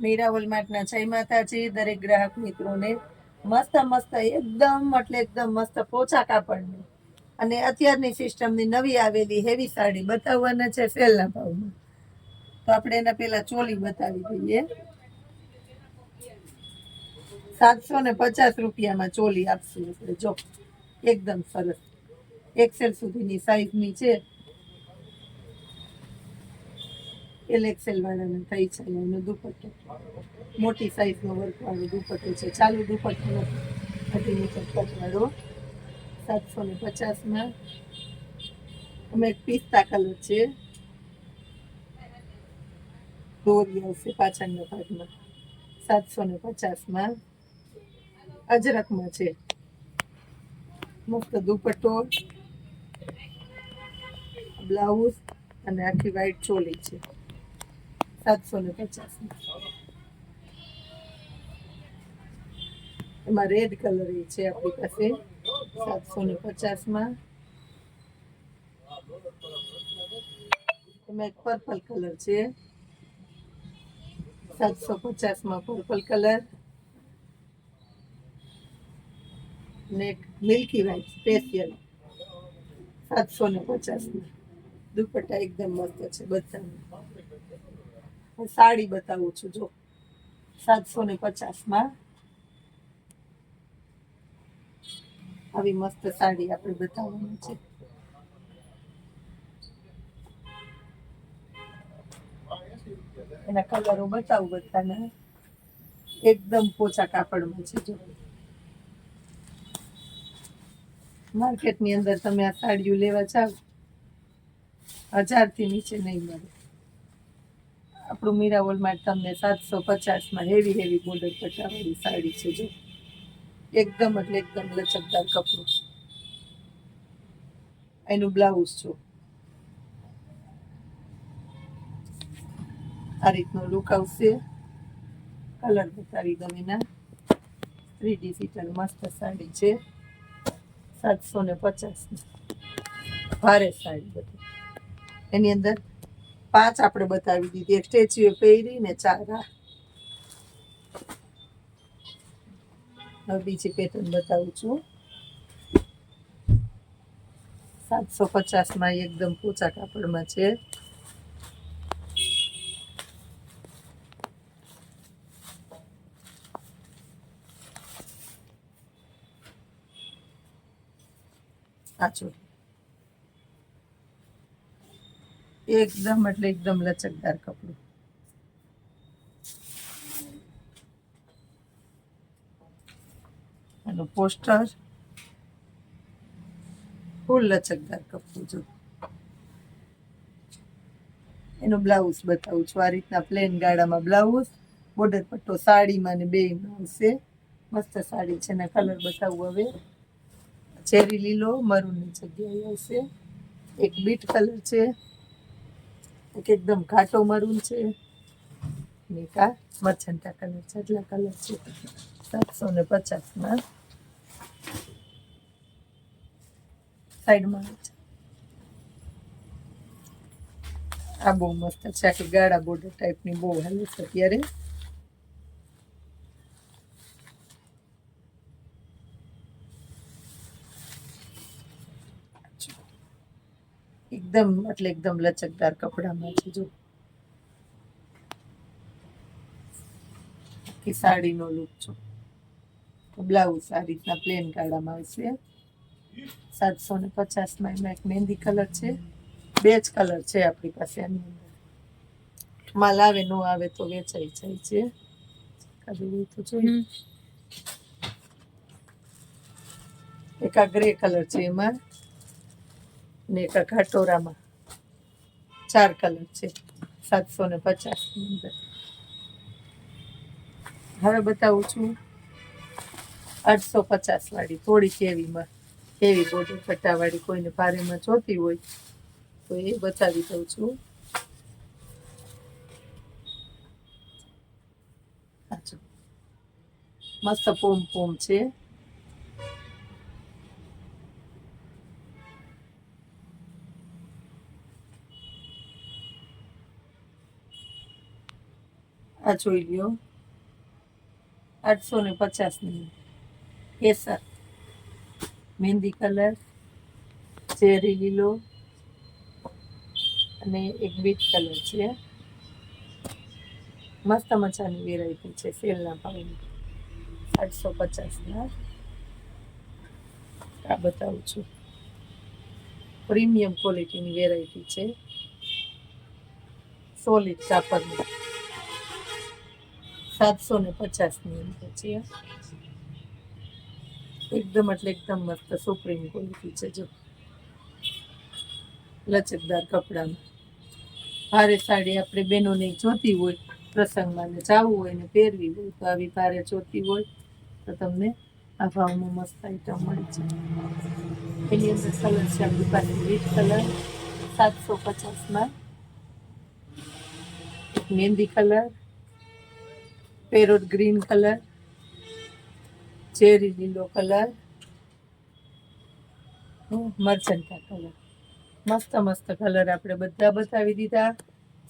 મીરાવલ વોલમાર્ટના જય માતાજી, દરેક ગ્રાહક મિત્રોને મસ્ત મસ્ત એકદમ એટલે એકદમ મસ્ત પોચા કાપડની. અને અત્યારની સિસ્ટમની નવી આવેલી હેવી સાડી બતાવવાના છે સેલના ભાવમાં. તો આપણે એના પહેલા ચોલી બતાવી દઈએ. સાતસો ને પચાસ રૂપિયામાં ચોલી આપશું આપણે. જો, એકદમ સરસ. એક્સેલ સુધીની સાઈઝની છે. એલ એક્સેલ વાળાને થઈ છે અને એનો દુપટ્ટો. મોટી સાઈઝનો વર્કવાળો દુપટ્ટો છે. ચાલુ દુપટ્ટો અઢી મીટર કટવાળો સાતસો ને પચાસમાં. અમે એક પિસ્તા કલર છે. દોરી આવશે પાછળના ભાગમાં. સાતસો ને પચાસમાં. અજરકમાં છે. મસ્ત દુપટ્ટો. બ્લાઉઝ અને આખી વ્હાઈટ ચોલી છે. સાતસો ને પચાસ એમાં રેડ કલર એ છે આપણી પાસે. સાતસો ને પચાસમાં. એમાં એક પર્પલ કલર છે. સાતસો પચાસમાં પર્પલ કલર ને એક મિલ્કી વ્હાઈટ સ્પેશિયલ સાતસો ને પચાસમાં. દુપટ્ટા એકદમ મસ્ત છે બધા હું સાડી બતાવું છું, જો. સાતસો ને પચાસમાં. આવી મસ્ત સાડી આપણે બતાવવાની છે. એના કલરો બતાવું બધાને. એકદમ પોચા કાપડમાં છે, જો. માર્કેટની અંદર તમે આ સાડીઓ લેવા જાઓ. હજારથી નીચે નહીં મળે. આપણું મીરાવોલમાં તમને સાતસો પચાસમાં હેવી હેવી બોર્ડર પટ્ટાવાળી સાડી છે જો. એકદમ એટલે એકદમ લચકદાર કપડું. એનું બ્લાઉઝ જો. આ રીતનો લુક આવશે. કલર બતાવી દઉં એના. થ્રી ડિજિટલ મસ્ત સાડી છે. સાતસો ને પચાસ ભારે સાડી બધી. એની અંદર પાંચ આપણે બતાવી દીધી. એક સ્ટેચ્યુ પહેરી ને ચાર હવે બીજી પેટર્ન બતાવું છું. સાતસો પચાસમાં એકદમ પોચા કાપડમાં છે. આ ચોરી એકદમ એટલે એકદમ લચકદાર કપડું. એનું પોસ્ટર. ફૂલ લચકદાર કપડું, જો. એનો બ્લાઉઝ બતાવું છું. આ રીતના પ્લેન ગાળામાં બ્લાઉઝ, બોર્ડર પટ્ટો, સાડીમાં ને બે આવશે મસ્ત સાડી છે ને કલર બતાવું હવે. ચેરી લીલો, મરૂનની જગ્યાએ આવશે. એક બીટ કલર છે. એક એકદમ ઘાટો મરૂન છે. ને એક આ કલર છે એટલા કલર છે. સાતસો ને પચાસમાં સાઈડમાં આ બહુ મસ્ત છે, આખી ગાળા બોર્ડર ટાઈપની બહુ હાલે છે અત્યારે. એકદમ એટલે એકદમ લચકદાર કપડામાં છે જો. આખી સાડીનો લુક છો. બ્લાઉઝ આ રીતના પ્લેન ગાળામાં આવશે. સાતસો ને પચાસમાં એમાં એક મહેંદી કલર છે. બે જ કલર છે આપણી પાસે આની અંદર. માલ આવે નો આવે તો વેચાઈ જાય છે. કાઢી તો જોઈએ એક આ ગ્રે કલર છે એમાં. ને એક ઘાટોરામાં. ચાર કલર છે. સાતસો ને અંદર. હવે બતાવું છું. આઠસો પચાસ વાળી થોડી કેવીમાં કેવી બોર્ડર પટ્ટાવાળી કોઈને ભારેમાં જોતી હોય, તો એ બતાવી દઉં છું. મસ્ત પોમ પોમ છે. આ જોઈ લ્યો. આઠસો ને પચાસની કેસર. મહેંદી કલર ચેરી લીલો અને એક બીટ કલર છે. મસ્ત મજાની વેરાયટી છે સેલના ભાવની. આઠસો પચાસના આ બતાવું છું. પ્રીમિયમ ક્વોલિટીની વેરાયટી છે. સોલિડ કાપડની સાતસો ને પચાસની અંદર છે. એકદમ એટલે એકદમ મસ્ત સુપ્રીમ ક્વોલિટી છે જો. લચકદાર કપડામાં. ભારે સાડી આપણે બહેનોને જોતી હોય, પ્રસંગમાં ને જવું હોય ને પહેરવી હોય, તો આવી ભારે જોતી હોય, તો તમને આ ભાવમાં મસ્ત આઈટમ મળી છે એની અંદર કલર છે આપણી પાસે રેડ કલર સાતસો પચાસમાં મહેંદી colour parrot green colour, cherry લીલો કલર મર્ચન્ટા કલર. મસ્ત મસ્ત કલર આપણે બધા બતાવી દીધા.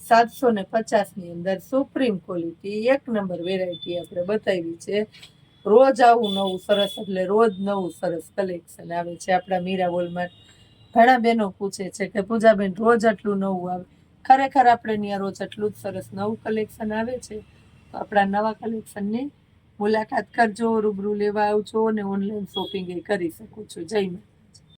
સાતસો ને પચાસની અંદર સુપ્રીમ ક્વોલિટી, એક નંબર વેરાયટી આપણે બતાવી છે. રોજ આવું નવું સરસ, એટલે રોજ નવું સરસ કલેક્શન આવે છે આપણા મીરા વોલમાં ઘણા બહેનો પૂછે છે કે, પૂજાબેન, રોજ આટલું નવું આવે. ખરેખર આપણે ત્યાં રોજ આટલું જ સરસ નવું કલેક્શન આવે છે. આપણા નવા કલેક્શનની મુલાકાત કરજો, રૂબરૂ લેવા આવજો અને ઓનલાઈન શોપિંગ એ કરી શકો છો. જય